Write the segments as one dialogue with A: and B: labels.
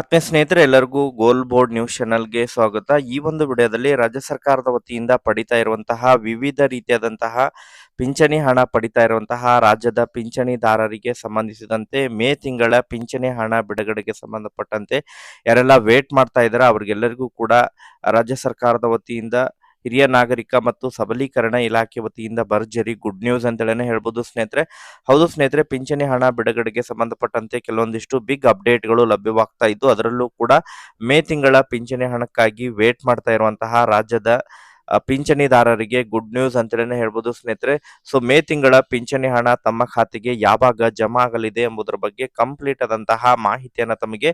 A: ಆತ್ಮೀಯ ಸ್ನೇಹಿತರೆ, ಎಲ್ಲರಿಗೂ ಗೋಲ್ ಬೋರ್ಡ್ ನ್ಯೂಸ್ ಚಾನಲ್ಗೆ ಸ್ವಾಗತ. ಈ ಒಂದು ವಿಡಿಯೋದಲ್ಲಿ ರಾಜ್ಯ ಸರ್ಕಾರದ ವತಿಯಿಂದ ಪಡಿತಾ ಇರುವಂತಹ ವಿವಿಧ ರೀತಿಯಾದಂತಹ ಪಿಂಚಣಿ ಹಣ ಪಡಿತಾ ಇರುವಂತಹ ರಾಜ್ಯದ ಪಿಂಚಣಿದಾರರಿಗೆ ಸಂಬಂಧಿಸಿದಂತೆ ಮೇ ತಿಂಗಳ ಪಿಂಚಣಿ ಹಣ ಬಿಡುಗಡೆಗೆ ಸಂಬಂಧಪಟ್ಟಂತೆ ಯಾರೆಲ್ಲ ವೇಟ್ ಮಾಡ್ತಾ ಇದ್ದಾರೆ, ಅವ್ರಿಗೆಲ್ಲರಿಗೂ ಕೂಡ ರಾಜ್ಯ ಸರ್ಕಾರದ ವತಿಯಿಂದ ಹಿರಿಯ ನಾಗರಿಕ ಮತ್ತು ಸಬಲೀಕರಣ ಇಲಾಖೆ ವತಿಯಿಂದ ಭರ್ಜರಿ ಗುಡ್ ನ್ಯೂಸ್ ಅಂತೇಳಿ ಹೇಳ್ಬೋದು ಸ್ನೇಹಿತರೆ. ಹೌದು ಸ್ನೇಹಿತರೆ, ಪಿಂಚಣಿ ಹಣ ಬಿಡುಗಡೆಗೆ ಸಂಬಂಧಪಟ್ಟಂತೆ ಕೆಲವೊಂದಿಷ್ಟು ಬಿಗ್ ಅಪ್ಡೇಟ್ಗಳು ಲಭ್ಯವಾಗ್ತಾ ಇದ್ದು, ಅದರಲ್ಲೂ ಕೂಡ ಮೇ ತಿಂಗಳ ಪಿಂಚಣಿ ಹಣಕ್ಕಾಗಿ ವೇಟ್ ಮಾಡ್ತಾ ಇರುವಂತಹ ರಾಜ್ಯದ ಪಿಂಚಣಿದಾರರಿಗೆ ಗುಡ್ ನ್ಯೂಸ್ ಅಂತಲೇ ಹೇಳ್ಬೋದು ಸ್ನೇಹಿತರೆ. ಸೊ ಮೇ ತಿಂಗಳ ಪಿಂಚಣಿ ಹಣ ತಮ್ಮ ಖಾತೆಗೆ ಯಾವಾಗ ಜಮಾ ಆಗಲಿದೆ ಎಂಬುದರ ಬಗ್ಗೆ ಕಂಪ್ಲೀಟ್ ಆದಂತಹ ಮಾಹಿತಿಯನ್ನ ತಮಗೆ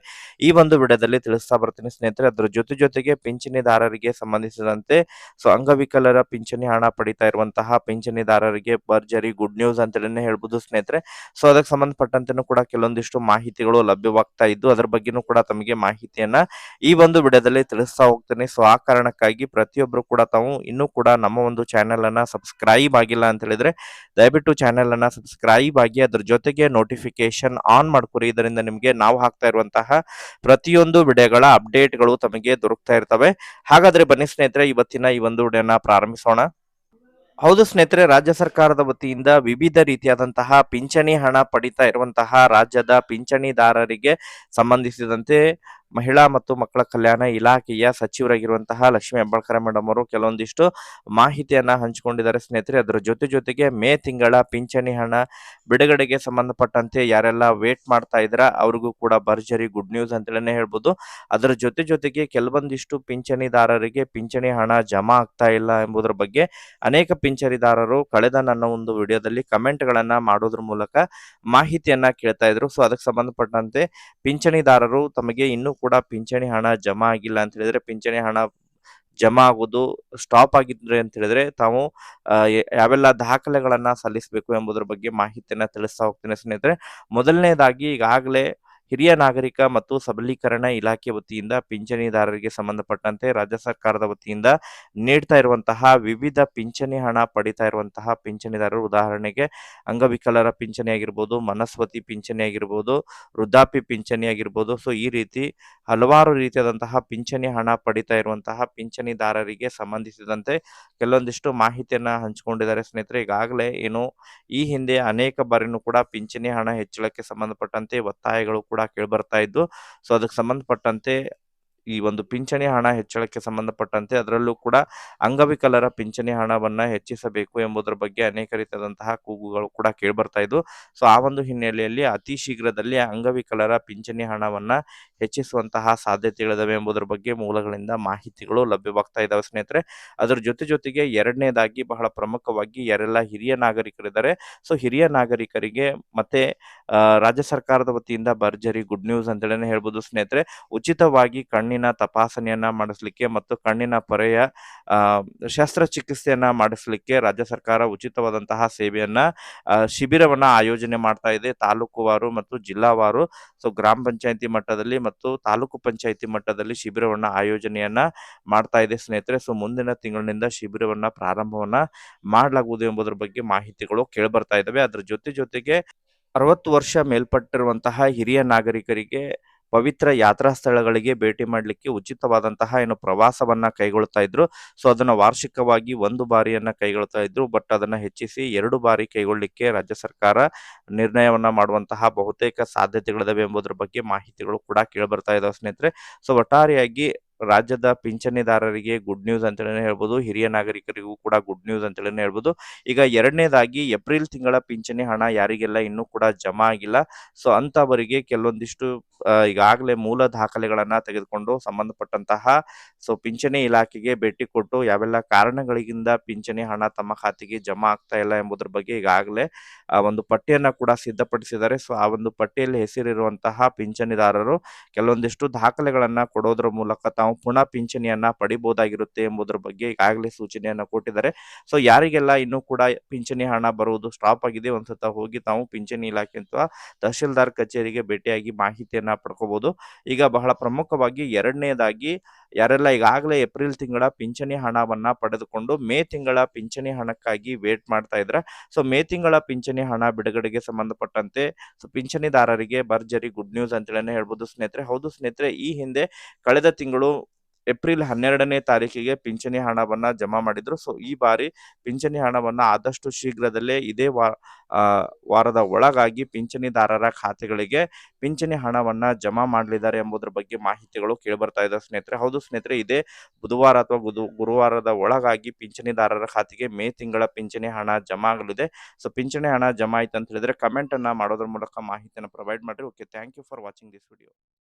A: ಈ ಒಂದು ವಿಡಿಯೋದಲ್ಲಿ ತಿಳಿಸ್ತಾ ಬರ್ತೀನಿ ಸ್ನೇಹಿತರೆ. ಅದರ ಜೊತೆ ಜೊತೆಗೆ ಪಿಂಚಣಿದಾರರಿಗೆ ಸಂಬಂಧಿಸಿದಂತೆ ಸೊ, ಅಂಗವಿಕಲರ ಪಿಂಚಣಿ ಹಣ ಪಡಿತಾ ಇರುವಂತಹ ಪಿಂಚಣಿದಾರರಿಗೆ ಭರ್ಜರಿ ಗುಡ್ ನ್ಯೂಸ್ ಅಂತಲೇ ಹೇಳ್ಬೋದು ಸ್ನೇಹಿತರೆ. ಸೊ ಅದಕ್ಕೆ ಸಂಬಂಧಪಟ್ಟಂತೆನೂ ಕೂಡ ಕೆಲವೊಂದಿಷ್ಟು ಮಾಹಿತಿಗಳು ಲಭ್ಯವಾಗ್ತಾ ಇದ್ದು, ಅದರ ಬಗ್ಗೆನೂ ಕೂಡ ತಮಗೆ ಮಾಹಿತಿಯನ್ನ ಈ ಒಂದು ವಿಡಿಯೋದಲ್ಲಿ ತಿಳಿಸ್ತಾ ಹೋಗ್ತೇನೆ. ಸೊ ಆ ಕಾರಣಕ್ಕಾಗಿ ಪ್ರತಿಯೊಬ್ಬರು ಕೂಡ ತಾವು ಇನ್ನೂ ಕೂಡ ನಮ್ಮ ಒಂದು ಚಾನೆಲ್ ಅನ್ನ ಸಬ್ಸ್ಕ್ರೈಬ್ ಆಗಿಲ್ಲ ಅಂತ ಹೇಳಿದ್ರೆ, ದಯವಿಟ್ಟು ಚಾನೆಲ್ ಅನ್ನ ಸಬ್ಸ್ಕ್ರೈಬ್ ಆಗಿ ಅದ್ರ ಜೊತೆಗೆ ನೋಟಿಫಿಕೇಶನ್ ಆನ್ ಮಾಡ್ಕೊರಿ. ಇದರಿಂದ ನಿಮಗೆ ನಾವು ಹಾಕ್ತಾ ಇರುವಂತಹ ಪ್ರತಿಯೊಂದು ವಿಡಿಯೋಗಳ ಅಪ್ಡೇಟ್ಗಳು ತಮಗೆ ದೊರಕ್ತಾ ಇರ್ತವೆ. ಹಾಗಾದ್ರೆ ಬನ್ನಿ ಸ್ನೇಹಿತರೆ, ಇವತ್ತಿನ ಈ ಒಂದು ವಿಡಿಯೋನ ಪ್ರಾರಂಭಿಸೋಣ. ಹೌದು ಸ್ನೇಹಿತರೆ, ರಾಜ್ಯ ಸರ್ಕಾರದ ವತಿಯಿಂದ ವಿವಿಧ ರೀತಿಯಾದಂತಹ ಪಿಂಚಣಿ ಹಣ ಪಡಿತಾ ಇರುವಂತಹ ರಾಜ್ಯದ ಪಿಂಚಣಿದಾರರಿಗೆ ಸಂಬಂಧಿಸಿದಂತೆ ಮಹಿಳಾ ಮತ್ತು ಮಕ್ಕಳ ಕಲ್ಯಾಣ ಇಲಾಖೆಯ ಸಚಿವರಾಗಿರುವಂತಹ ಲಕ್ಷ್ಮೀ ಹೆಬ್ಬಾಳ್ಕರ ಮೇಡಮ್ ಅವರು ಕೆಲವೊಂದಿಷ್ಟು ಮಾಹಿತಿಯನ್ನ ಹಂಚಿಕೊಂಡಿದ್ದಾರೆ ಸ್ನೇಹಿತರೆ. ಅದರ ಜೊತೆ ಜೊತೆಗೆ ಮೇ ತಿಂಗಳ ಪಿಂಚಣಿ ಹಣ ಬಿಡುಗಡೆಗೆ ಸಂಬಂಧಪಟ್ಟಂತೆ ಯಾರೆಲ್ಲ ವೇಟ್ ಮಾಡ್ತಾ ಇದ್ರ ಅವ್ರಿಗೂ ಕೂಡ ಭರ್ಜರಿ ಗುಡ್ ನ್ಯೂಸ್ ಅಂತೇಳಿ ಹೇಳ್ಬೋದು. ಅದರ ಜೊತೆ ಜೊತೆಗೆ ಕೆಲವೊಂದಿಷ್ಟು ಪಿಂಚಣಿದಾರರಿಗೆ ಪಿಂಚಣಿ ಹಣ ಜಮಾ ಆಗ್ತಾ ಇಲ್ಲ ಎಂಬುದರ ಬಗ್ಗೆ ಅನೇಕ ಪಿಂಚಣಿದಾರರು ಕಳೆದ ನನ್ನ ಒಂದು ವಿಡಿಯೋದಲ್ಲಿ ಕಮೆಂಟ್ಗಳನ್ನ ಮಾಡೋದ್ರ ಮೂಲಕ ಮಾಹಿತಿಯನ್ನ ಕೇಳ್ತಾ ಇದ್ರು. ಸೊ, ಅದಕ್ಕೆ ಸಂಬಂಧಪಟ್ಟಂತೆ ಪಿಂಚಣಿದಾರರು ತಮಗೆ ಇನ್ನೂ ಕೂಡ ಪಿಂಚಣಿ ಹಣ ಜಮಾ ಆಗಿಲ್ಲ ಅಂತ ಹೇಳಿದ್ರೆ ಪಿಂಚಣಿ ಹಣ ಜಮಾ ಆಗೋದು ಸ್ಟಾಪ್ ಆಗಿದ್ರೆ ಅಂತ ಹೇಳಿದ್ರೆ ತಾವು ಯಾವೆಲ್ಲ ದಾಖಲೆಗಳನ್ನ ಸಲ್ಲಿಸಬೇಕು ಎಂಬುದರ ಬಗ್ಗೆ ಮಾಹಿತಿಯನ್ನ ತಿಳಿಸ್ತಾ ಹೋಗ್ತೀನಿ ಸ್ನೇಹಿತರೆ. ಮೊದಲನೇದಾಗಿ ಈಗಾಗಲೇ ಹಿರಿಯ ನಾಗರಿಕ ಮತ್ತು ಸಬಲೀಕರಣ ಇಲಾಖೆ ವತಿಯಿಂದ ಪಿಂಚಣಿದಾರರಿಗೆ ಸಂಬಂಧಪಟ್ಟಂತೆ ರಾಜ್ಯ ಸರ್ಕಾರದ ವತಿಯಿಂದ ನೀಡ್ತಾ ಇರುವಂತಹ ವಿವಿಧ ಪಿಂಚಣಿ ಹಣ ಪಡಿತಾ ಇರುವಂತಹ ಪಿಂಚಣಿದಾರರು, ಉದಾಹರಣೆಗೆ ಅಂಗವಿಕಲರ ಪಿಂಚಣಿ ಆಗಿರ್ಬೋದು ಮನಸ್ವತಿ ಪಿಂಚಣಿ ಆಗಿರ್ಬೋದು ವೃದ್ಧಾಪಿ ಪಿಂಚಣಿ ಆಗಿರ್ಬೋದು ಸೊ ಈ ರೀತಿ ಹಲವಾರು ರೀತಿಯಾದಂತಹ ಪಿಂಚಣಿ ಹಣ ಪಡಿತಾ ಇರುವಂತಹ ಪಿಂಚಣಿದಾರರಿಗೆ ಸಂಬಂಧಿಸಿದಂತೆ ಕೆಲವೊಂದಿಷ್ಟು ಮಾಹಿತಿಯನ್ನ ಹಂಚಿಕೊಂಡಿದ್ದಾರೆ ಸ್ನೇಹಿತರೆ. ಈಗಾಗಲೇ ಏನು ಈ ಹಿಂದೆ ಅನೇಕ ಬಾರಿನೂ ಕೂಡ ಪಿಂಚಣಿ ಹಣ ಹೆಚ್ಚಳಕ್ಕೆ ಸಂಬಂಧಪಟ್ಟಂತೆ ಒತ್ತಾಯಗಳು ಕೂಡ ಕೇಳಿಬರ್ತಾ ಇದ್ದು. ಸೊ ಅದಕ್ಕೆ ಸಂಬಂಧಪಟ್ಟಂತೆ ಈ ಒಂದು ಪಿಂಚಣಿ ಹಣ ಹೆಚ್ಚಳಕ್ಕೆ ಸಂಬಂಧಪಟ್ಟಂತೆ ಅದರಲ್ಲೂ ಕೂಡ ಅಂಗವಿಕಲರ ಪಿಂಚಣಿ ಹಣವನ್ನ ಹೆಚ್ಚಿಸಬೇಕು ಎಂಬುದರ ಬಗ್ಗೆ ಅನೇಕ ರೀತಿಯಾದಂತಹ ಕೂಗುಗಳು ಕೂಡ ಕೇಳಿಬರ್ತಾ ಇದ್ವು. ಸೊ, ಆ ಒಂದು ಹಿನ್ನೆಲೆಯಲ್ಲಿ ಅತಿ ಶೀಘ್ರದಲ್ಲಿ ಅಂಗವಿಕಲರ ಪಿಂಚಣಿ ಹಣವನ್ನ ಹೆಚ್ಚಿಸುವಂತಹ ಸಾಧ್ಯತೆಗಳಿದಾವೆ ಎಂಬುದರ ಬಗ್ಗೆ ಮೂಲಗಳಿಂದ ಮಾಹಿತಿಗಳು ಲಭ್ಯವಾಗ್ತಾ ಇದಾವೆ ಸ್ನೇಹಿತರೆ. ಅದರ ಜೊತೆ ಜೊತೆಗೆ ಎರಡನೇದಾಗಿ ಬಹಳ ಪ್ರಮುಖವಾಗಿ ಯಾರೆಲ್ಲ ಹಿರಿಯ ನಾಗರಿಕರಿದ್ದಾರೆ. ಸೊ, ಹಿರಿಯ ನಾಗರಿಕರಿಗೆ ಮತ್ತೆ ರಾಜ್ಯ ಸರ್ಕಾರದ ವತಿಯಿಂದ ಭರ್ಜರಿ, ಗುಡ್ ನ್ಯೂಸ್ ಅಂತೇಳಿ ಹೇಳ್ಬೋದು ಸ್ನೇಹಿತರೆ. ಉಚಿತವಾಗಿ ಕಣ್ಣಿನ ತಪಾಸಣೆಯನ್ನ ಮಾಡಿಸ್ಲಿಕ್ಕೆ ಮತ್ತು ಕಣ್ಣಿನ ಪೊರೆಯ ಶಸ್ತ್ರಚಿಕಿತ್ಸೆಯನ್ನ ಮಾಡಿಸ್ಲಿಕ್ಕೆ ರಾಜ್ಯ ಸರ್ಕಾರ ಉಚಿತವಾದಂತಹ ಸೇವೆಯನ್ನ ಶಿಬಿರವನ್ನ ಆಯೋಜನೆ ಮಾಡ್ತಾ ಇದೆ. ತಾಲೂಕುವಾರು ಮತ್ತು ಜಿಲ್ಲಾವಾರು ಸೊ, ಗ್ರಾಮ ಪಂಚಾಯತಿ ಮಟ್ಟದಲ್ಲಿ ಮತ್ತು ತಾಲೂಕು ಪಂಚಾಯತಿ ಮಟ್ಟದಲ್ಲಿ ಶಿಬಿರವನ್ನ ಆಯೋಜನೆಯನ್ನ ಮಾಡ್ತಾ ಇದೆ ಸ್ನೇಹಿತರೆ. ಸೊ, ಮುಂದಿನ ತಿಂಗಳಿನಿಂದ ಶಿಬಿರವನ್ನ ಪ್ರಾರಂಭವನ್ನ ಮಾಡಲಾಗುವುದು ಎಂಬುದರ ಬಗ್ಗೆ ಮಾಹಿತಿಗಳು ಕೇಳಿಬರ್ತಾ ಇದ್ದಾವೆ ಅದರ ಜೊತೆ ಜೊತೆಗೆ ಅರವತ್ತು ವರ್ಷ ಮೇಲ್ಪಟ್ಟಿರುವಂತಹ ಹಿರಿಯ ನಾಗರಿಕರಿಗೆ ಪವಿತ್ರ ಯಾತ್ರಾ ಸ್ಥಳಗಳಿಗೆ ಭೇಟಿ ಮಾಡಲಿಕ್ಕೆ ಉಚಿತವಾದಂತಹ ಏನು ಪ್ರವಾಸವನ್ನ ಕೈಗೊಳ್ತಾ ಇದ್ರು. ಸೊ ಅದನ್ನ ವಾರ್ಷಿಕವಾಗಿ ಒಂದು ಬಾರಿಯನ್ನ ಕೈಗೊಳ್ತಾ ಇದ್ರು. ಬಟ್ ಅದನ್ನ ಹೆಚ್ಚಿಸಿ ಎರಡು ಬಾರಿ ಕೈಗೊಳ್ಳಲಿಕ್ಕೆ ರಾಜ್ಯ ಸರ್ಕಾರ ನಿರ್ಣಯವನ್ನ ಮಾಡುವಂತಹ ಬಹುತೇಕ ಸಾಧ್ಯತೆಗಳಿದಾವೆ ಎಂಬುದರ ಬಗ್ಗೆ ಮಾಹಿತಿಗಳು ಕೂಡ ಕೇಳಿ ಬರ್ತಾ ಇದಾವೆ ಸ್ನೇಹಿತರೆ. ಸೊ ಒಟ್ಟಾರೆಯಾಗಿ ರಾಜ್ಯದ ಪಿಂಚಣಿದಾರರಿಗೆ ಗುಡ್ ನ್ಯೂಸ್ ಅಂತೇಳಿ ಹೇಳ್ಬೋದು, ಹಿರಿಯ ನಾಗರಿಕರಿಗೂ ಕೂಡ ಗುಡ್ ನ್ಯೂಸ್ ಅಂತೇಳಿ ಹೇಳ್ಬೋದು. ಈಗ ಎರಡನೇದಾಗಿ ಏಪ್ರಿಲ್ ತಿಂಗಳ ಪಿಂಚಣಿ ಹಣ ಯಾರಿಗೆಲ್ಲ ಇನ್ನೂ ಕೂಡ ಜಮಾ ಆಗಿಲ್ಲ. ಸೊ ಅಂತವರಿಗೆ ಕೆಲವೊಂದಿಷ್ಟು ಈಗಾಗಲೇ ಮೂಲ ದಾಖಲೆಗಳನ್ನ ತೆಗೆದುಕೊಂಡು ಸಂಬಂಧಪಟ್ಟಂತಹ ಸೊ ಪಿಂಚಣಿ ಇಲಾಖೆಗೆ ಭೇಟಿ ಕೊಟ್ಟು ಯಾವೆಲ್ಲ ಕಾರಣಗಳಿಂದ ಪಿಂಚಣಿ ಹಣ ತಮ್ಮ ಖಾತೆಗೆ ಜಮಾ ಆಗ್ತಾ ಇಲ್ಲ ಎಂಬುದರ ಬಗ್ಗೆ ಈಗಾಗಲೇ ಒಂದು ಪಟ್ಟಿಯನ್ನ ಕೂಡ ಸಿದ್ಧಪಡಿಸಿದ್ದಾರೆ. ಸೊ ಆ ಒಂದು ಪಟ್ಟಿಯಲ್ಲಿ ಹೆಸರಿರುವಂತಹ ಪಿಂಚಣಿದಾರರು ಕೆಲವೊಂದಿಷ್ಟು ದಾಖಲೆಗಳನ್ನ ಕೊಡೋದ್ರ ಮೂಲಕ ತಾವು ಪುನಃ ಪಿಂಚಣಿಯನ್ನ ಪಡಿಬಹುದಾಗಿರುತ್ತೆ ಎಂಬುದರ ಬಗ್ಗೆ ಈಗಾಗಲೇ ಸೂಚನೆಯನ್ನ ಕೊಟ್ಟಿದ್ದಾರೆ. ಸೊ ಯಾರಿಗೆಲ್ಲ ಇನ್ನೂ ಕೂಡ ಪಿಂಚಣಿ ಹಣ ಬರುವುದು ಸ್ಟಾಪ್ ಆಗಿದೆ, ಒಂದ್ಸತ ಹೋಗಿ ತಾವು ಪಿಂಚಣಿ ಇಲಾಖೆ ಅಥವಾ ತಹಶೀಲ್ದಾರ್ ಕಚೇರಿಗೆ ಭೇಟಿಯಾಗಿ ಮಾಹಿತಿಯನ್ನ ಪಡ್ಕೋಬಹುದು ಈಗ ಬಹಳ ಪ್ರಮುಖವಾಗಿ ಎರಡನೇದಾಗಿ ಯಾರೆಲ್ಲ ಈಗಾಗಲೇ ಏಪ್ರಿಲ್ ತಿಂಗಳ ಪಿಂಚಣಿ ಹಣವನ್ನ ಪಡೆದುಕೊಂಡು ಮೇ ತಿಂಗಳ ಪಿಂಚಣಿ ಹಣಕ್ಕಾಗಿ ವೇಟ್ ಮಾಡ್ತಾ ಇದ್ರೆ. ಸೊ, ಮೇ ತಿಂಗಳ ಪಿಂಚಣಿ ಹಣ ಬಿಡುಗಡೆಗೆ ಸಂಬಂಧಪಟ್ಟಂತೆ ಸೊ, ಪಿಂಚಣಿದಾರರಿಗೆ ಭರ್ಜರಿ ಗುಡ್ ನ್ಯೂಸ್ ಅಂತೇಳಿ ಹೇಳ್ಬೋದು ಸ್ನೇಹಿತರೆ. ಹೌದು ಸ್ನೇಹಿತರೆ, ಈ ಹಿಂದೆ ಕಳೆದ ತಿಂಗಳು ಏಪ್ರಿಲ್ ಹನ್ನೆರಡನೇ ತಾರೀಕಿಗೆ ಪಿಂಚಣಿ ಹಣವನ್ನ ಜಮಾ ಮಾಡಿದ್ರು. ಸೊ, ಈ ಬಾರಿ ಪಿಂಚಣಿ ಹಣವನ್ನ ಆದಷ್ಟು ಶೀಘ್ರದಲ್ಲೇ ಇದೇ ವಾರದ ಒಳಗಾಗಿ ಪಿಂಚಣಿದಾರರ ಖಾತೆಗಳಿಗೆ ಪಿಂಚಣಿ ಹಣವನ್ನ ಜಮಾ ಮಾಡಲಿದ್ದಾರೆ ಎಂಬುದರ ಬಗ್ಗೆ ಮಾಹಿತಿಗಳು ಕೇಳಿಬರ್ತಾ ಇದೆ ಸ್ನೇಹಿತರೆ. ಹೌದು ಸ್ನೇಹಿತರೆ, ಇದೇ ಬುಧವಾರ ಅಥವಾ ಗುರುವಾರದ ಒಳಗಾಗಿ ಪಿಂಚಣಿದಾರರ ಖಾತೆಗೆ ಮೇ ತಿಂಗಳ ಪಿಂಚಣಿ ಹಣ ಜಮಾ ಆಗಲಿದೆ. ಸೊ, ಪಿಂಚಣಿ ಹಣ ಜಮಾ ಆಯ್ತು ಅಂತ ಹೇಳಿದ್ರೆ ಕಮೆಂಟ್ ಅನ್ನ ಮಾಡೋದ್ರ ಮೂಲಕ ಮಾಹಿತಿಯನ್ನು ಪ್ರೊವೈಡ್ ಮಾಡಿರಿ. Okay thank you for watching this video